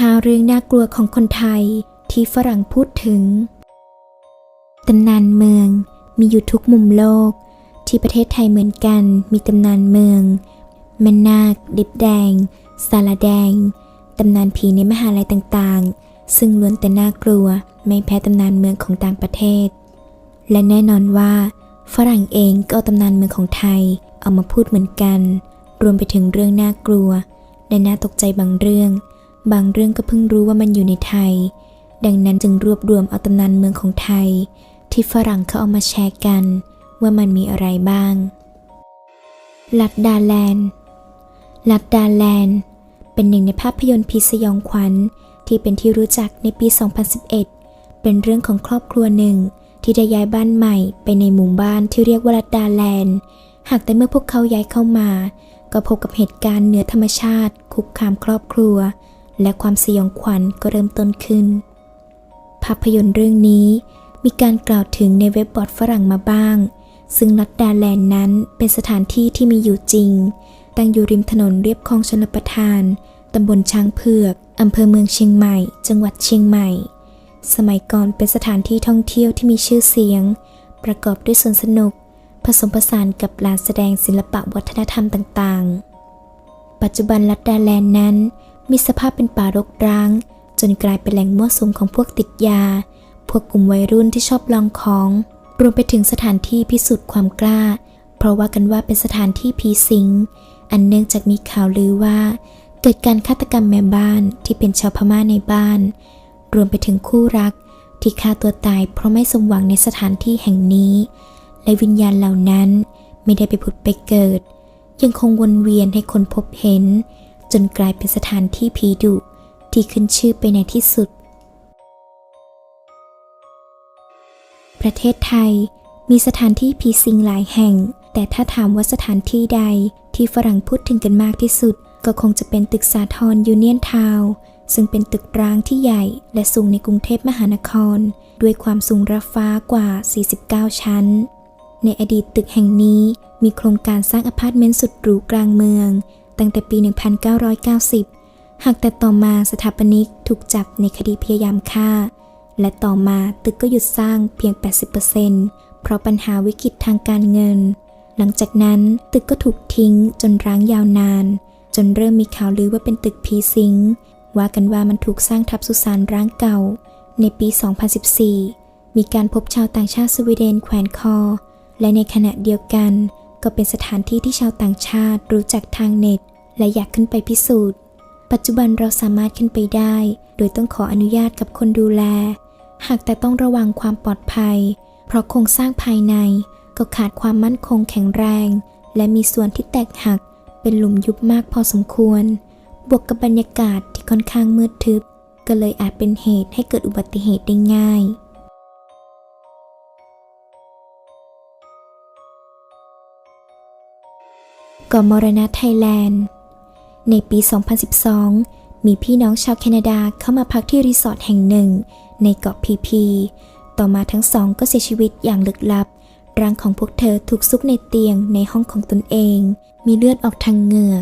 5 เรื่องน่ากลัวของคนไทยที่ฝรั่งพูดถึงตำนานเมืองมีอยู่ทุกมุมโลก ที่ประเทศไทยเหมือนกันมีตำนานเมืองแม่นาคดิบแดง สารแดง ตำนานผีในมหาลัยต่างๆ ซึ่งล้วนแต่น่ากลัวไม่แพ้ตำนานเมืองของต่างประเทศ และแน่นอนว่า ฝรั่งเองก็เอาตำนานเมืองของไทยเอามาพูดเหมือนกัน รวมไปถึงเรื่องน่ากลัว และน่าตกใจบางเรื่อง บางเรื่องก็เพิ่งรู้ว่ามันอยู่ในไทย ดังนั้นจึงรวบรวมเอาตำนานเมืองของไทย ที่ฝรั่งเขาเอามาแชร์กัน ว่ามันมีอะไรบ้าง ลัดดาแลนด์ ลัดดาแลนด์ เป็นหนึ่งในภาพยนตร์พิสยองขวัญที่เป็นที่รู้จักในปี 2011 เป็นเรื่องของครอบครัวหนึ่งที่ได้ย้ายบ้านใหม่ไปในหมู่บ้านที่เรียกว่าลัดดาแลนด์ หากแต่เมื่อพวกเขาย้ายเข้ามา ก็พบกับเหตุการณ์เหนือธรรมชาติ คุกคามครอบครัว และความสยองขวัญก็เริ่มต้นขึ้น ภาพยนตร์เรื่องนี้มีการกล่าวถึงในเว็บบอร์ดฝรั่งมาบ้าง ซึ่งลัดดาแลนด์นั้นเป็นสถานที่ที่มีอยู่จริง ตั้งอยู่ริมถนนเรียบคลองชลประทาน ตำบลช้างเผือก อำเภอเมืองเชียงใหม่ จังหวัดเชียงใหม่ สมัยก่อนเป็นสถานที่ท่องเที่ยวที่มีชื่อเสียง ประกอบด้วยสวนสนุก ผสมผสานกับลานแสดงศิลปะวัฒนธรรมต่าง ๆ ปัจจุบันลัดดาแลนด์นั้น มีสภาพเป็นป่ารกร้าง จนกลายเป็นแหล่งมั่วสุมของพวกติดยา พวกกลุ่มวัยรุ่นที่ชอบลองของ รวมไปถึงสถานที่พิสูจน์ความกล้า เพราะว่ากันว่าเป็นสถานที่ผีสิง อันเนื่องจากมีข่าวลือว่า เกิดการฆาตกรรมแม่บ้านที่เป็นชาวพม่าในบ้าน รวมไปถึงคู่รักที่ฆ่าตัวตายเพราะไม่สมหวังในสถานที่แห่งนี้ และวิญญาณเหล่านั้นไม่ได้ไปผุดไปเกิด ยังคงวนเวียนให้คนพบเห็น จนกลายเป็นสถานที่ผีดุที่ขึ้นชื่อไปในที่สุด ประเทศไทยมีสถานที่ผีสิงหลายแห่ง แต่ถ้าถามว่าสถานที่ใดที่ฝรั่งพูดถึงกันมากที่สุด ก็คงจะเป็นตึกสาทรยูเนียนทาวน์ซึ่งเป็นตึกร้างที่ใหญ่และสูงในกรุงเทพมหานคร ด้วยความสูงระฟ้ากว่า 49 ชั้น ในอดีตตึกแห่งนี้มีโครงการสร้างอพาร์ตเมนต์สุดหรูกลางเมือง ตั้งแต่ปี 1990 หากแต่ต่อมาสถาปนิกถูกจับในคดีพยายามฆ่า และต่อมาตึกก็หยุดสร้างเพียง 80%เพราะปัญหาวิกฤตทางการเงิน หลังจากนั้นตึกก็ถูกทิ้งจนร้างยาวนาน จนเริ่มมีข่าวลือว่าเป็นตึกผีสิงว่ากันว่ามันถูกสร้างทับสุสานร้างเก่า ในปี 2014 มีการพบชาวต่างชาติสวีเดนแขวนคอ และในขณะเดียวกันก็เป็นสถานที่ที่ชาวต่างชาติรู้จักทางเน็ต และอยากขึ้นไปพิสูจน์ ปัจจุบันเราสามารถขึ้นไปได้ โดยต้องขออนุญาตกับคนดูแล หากแต่ต้องระวังความปลอดภัย เพราะโครงสร้างภายในก็ขาดความมั่นคงแข็งแรง และมีส่วนที่แตกหัก เป็นหลุมยุบมากพอสมควร บวกกับบรรยากาศที่ค่อนข้างมืดทึบ ก็เลยอาจเป็นเหตุให้เกิดอุบัติเหตุได้ง่ายก่อมรณะไทยแลนด์ ในปี 2012 มีพี่น้องชาวแคนาดาเข้ามาพักที่รีสอร์ทแห่งหนึ่ง ในเกาะพีพี ต่อมาทั้งสองก็เสียชีวิตอย่างลึกลับ ร่างของพวกเธอถูกซุกในเตียงในห้องของตนเอง มีเลือดออกทางเหงือ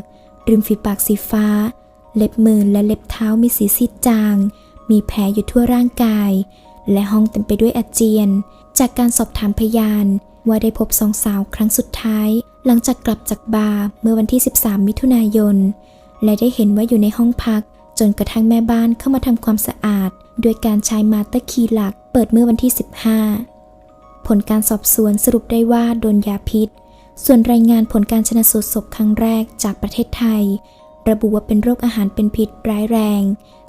ก ริมฝีปากสีฟ้า เล็บมือและเล็บเท้ามีสีซีดจาง มีแผลอยู่ทั่วร่างกาย และห้องเต็มไปด้วยอาเจียน จากการสอบถามพยาน ว่าได้พบสองสาวครั้งสุดท้าย หลังจากกลับจากบาร์เมื่อวันที่ 13 มิถุนายน และได้เห็นว่าอยู่ในห้องพัก จนกระทั่งแม่บ้านเข้ามาทำความสะอาดโดยการใช้มาเตอร์คีหลัก เปิดเมื่อวันที่ 15 ผลการสอบสวนสรุปได้ว่าโดนยาพิษ ส่วนรายงานผลการชนะสูตรศพครั้งแรกจากประเทศไทย ระบุว่าเป็นโรคอาหารเป็นพิษร้ายแรง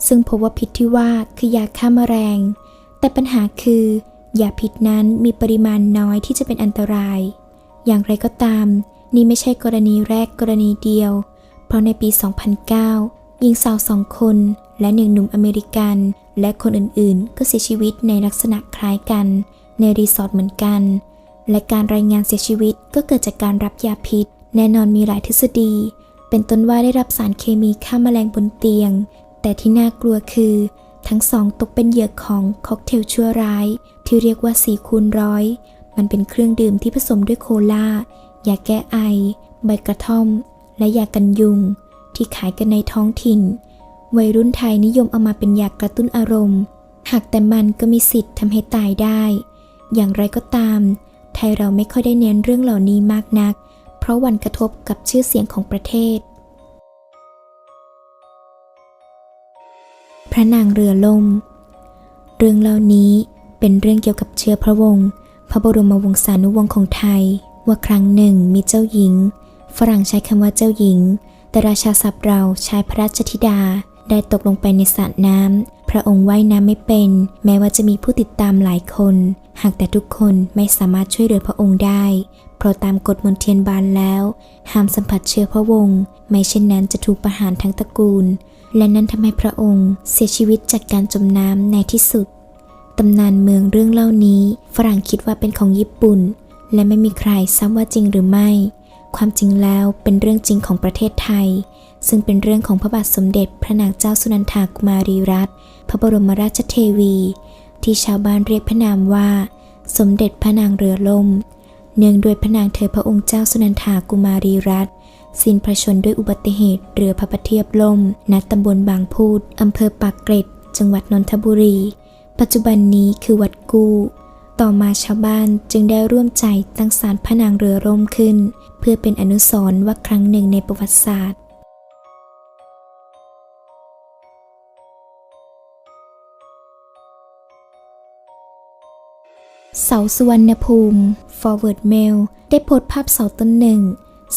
ซึ่งพบว่าพิษที่ว่าคือยาฆ่าแมลงแต่ปัญหาคือ ยาพิษนั้นมีปริมาณน้อยที่จะเป็นอันตราย อย่างไรก็ตาม นี่ไม่ใช่กรณีแรกกรณีเดียว เพราะในปี 2009 หญิงสาวสองคน และหนึ่งหนุ่มอเมริกัน และคนอื่นๆ ก็เสียชีวิตในลักษณะคล้ายกัน ในรีสอร์ทเหมือนกัน และการรายงานเสียชีวิตก็เกิดจากการรับยาพิษ แน่นอนมีหลายทฤษฎี เป็นต้นว่าได้รับสารเคมีฆ่าแมลงบนเตียง แต่ที่น่ากลัวคือ ทั้งสองตกเป็นเหยื่อของค็อกเทลชั่วร้าย ที่เรียกว่า4คูณร้อย มันเป็นเครื่องดื่มที่ผสมด้วยโคลา ยาแก้ไอ ใบกระท่อม และยากันยุง ที่ขายกันในท้องถิ่น วัยรุ่นไทยนิยมเอามาเป็นยากระตุ้นอารมณ์ หากแต่มันก็มีสิทธิ์ทำให้ตายได้ อย่างไรก็ตาม ไทยเราไม่ค่อยได้เน้นเรื่องเหล่านี้มากนัก เพราะวันกระทบกับชื่อเสียงของประเทศ ระนางเรือล่ม เรื่องเหล่านี้เป็นเรื่องเกี่ยวกับเชื้อพระวงศ์พระบรมวงศานุวงศ์ของไทย ว่าครั้งหนึ่งมีเจ้าหญิง ฝรั่งใช้คำว่าเจ้าหญิง แต่ราชาศัพท์เราใช้พระราชธิดาได้ตกลงไปในสระน้ำพระองค์ว่ายน้ำไม่เป็น แม้ว่าจะมีผู้ติดตามหลายคน หากแต่ทุกคนไม่สามารถช่วยเหลือพระองค์ได้ เพราะตามกฎมนเทียนบานแล้ว ห้ามสัมผัสเชื้อพระวงศ์ไม่เช่นนั้นจะถูกประหารทั้งตระกูล และนั้นทำให้พระองค์เสียชีวิตจากการจมน้ำในที่สุด ตำนานเมืองเรื่องเล่านี้ ฝรั่งคิดว่าเป็นของญี่ปุ่น และไม่มีใครทราบว่าจริงหรือไม่ ความจริงแล้วเป็นเรื่องจริงของประเทศไทย ซึ่งเป็นเรื่องของพระบาทสมเด็จพระนางเจ้าสุนันทากุมารีรัตน์พระบรมราชเทวี ที่ชาวบ้านเรียกพระนามว่า สมเด็จพระนางเรือล่ม เนื่องด้วยพระนางเธอพระองค์เจ้าสุนันทากุมารีรัตน์ สิ้นพระชนด้วยอุบัติเหตุเรือพระประเทียบล่ม ณ ตำบลบางพูด อำเภอปากเกร็ด จังหวัดนนทบุรี ปัจจุบันนี้คือวัดกู้ ต่อมาชาวบ้านจึงได้ร่วมใจตั้งศาลพระนางเรือร่มขึ้น เพื่อเป็นอนุสรณ์ว่าครั้งหนึ่งในประวัติศาสตร์เสาสุวรรณภูมิ Forward Mail ได้โพสต์ภาพเสาต้นหนึ่ง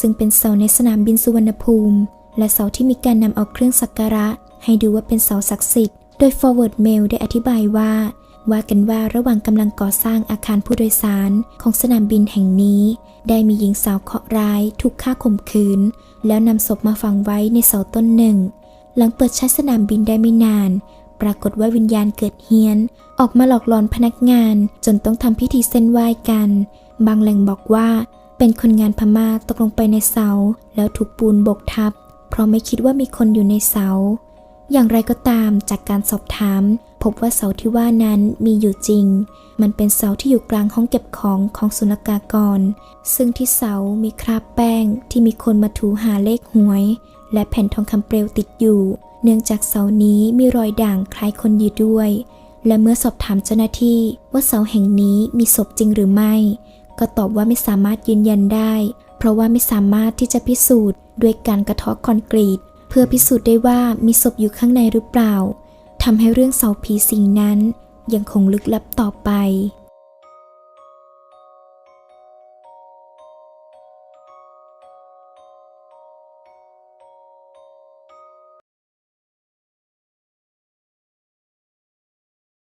ซึ่งเป็นเสาในสนามบินสุวรรณภูมิ และเสาที่มีการนำเอาเครื่องสักการะ ให้ดูว่าเป็นเสาศักดิ์สิทธิ์ โดย Forward Mail ได้อธิบายว่า ว่ากันว่าระหว่างกำลังก่อสร้างอาคารผู้โดยสารของสนามบินแห่งนี้ ได้มีหญิงสาวเคราะห์ร้ายถูกฆ่าข่มขืน แล้วนำศพมาฝังไว้ในเสาต้นหนึ่ง หลังเปิดใช้สนามบินได้ไม่นาน ปรากฏว่าวิญญาณเกิดเฮี้ยน ออกมาหลอกหลอนพนักงานจนต้องทำพิธีเส้นไหว้กัน บางแหล่งบอกว่า เป็นคนงานพม่าตกลงไปในเสา แล้วถูกปูนบกทับ เพราะไม่คิดว่ามีคนอยู่ในเสา อย่างไรก็ตามจากการสอบถาม พบว่าเสาที่ว่านั้นมีอยู่จริง มันเป็นเสาที่อยู่กลางห้องเก็บของของศุลกากร ซึ่งที่เสามีคราบแป้งที่มีคนมาถูหาเลขหวย และแผ่นทองคำเปลวติดอยู่ เนื่องจากเสานี้มีรอยด่างคล้ายคนยืนด้วยและเมื่อสอบถามเจ้าหน้าที่ว่าเสาแห่งนี้มีศพจริงหรือไม่ ก็ตอบว่าไม่สามารถยืนยันได้ เพราะว่าไม่สามารถที่จะพิสูจน์ด้วยการกระทาะคอนกรีต เพื่อพิสูจน์ได้ว่ามีศพอยู่ข้างในหรือเปล่าทำให้เรื่องเสาผีสิงนั้นยังคงลึกลับต่อไป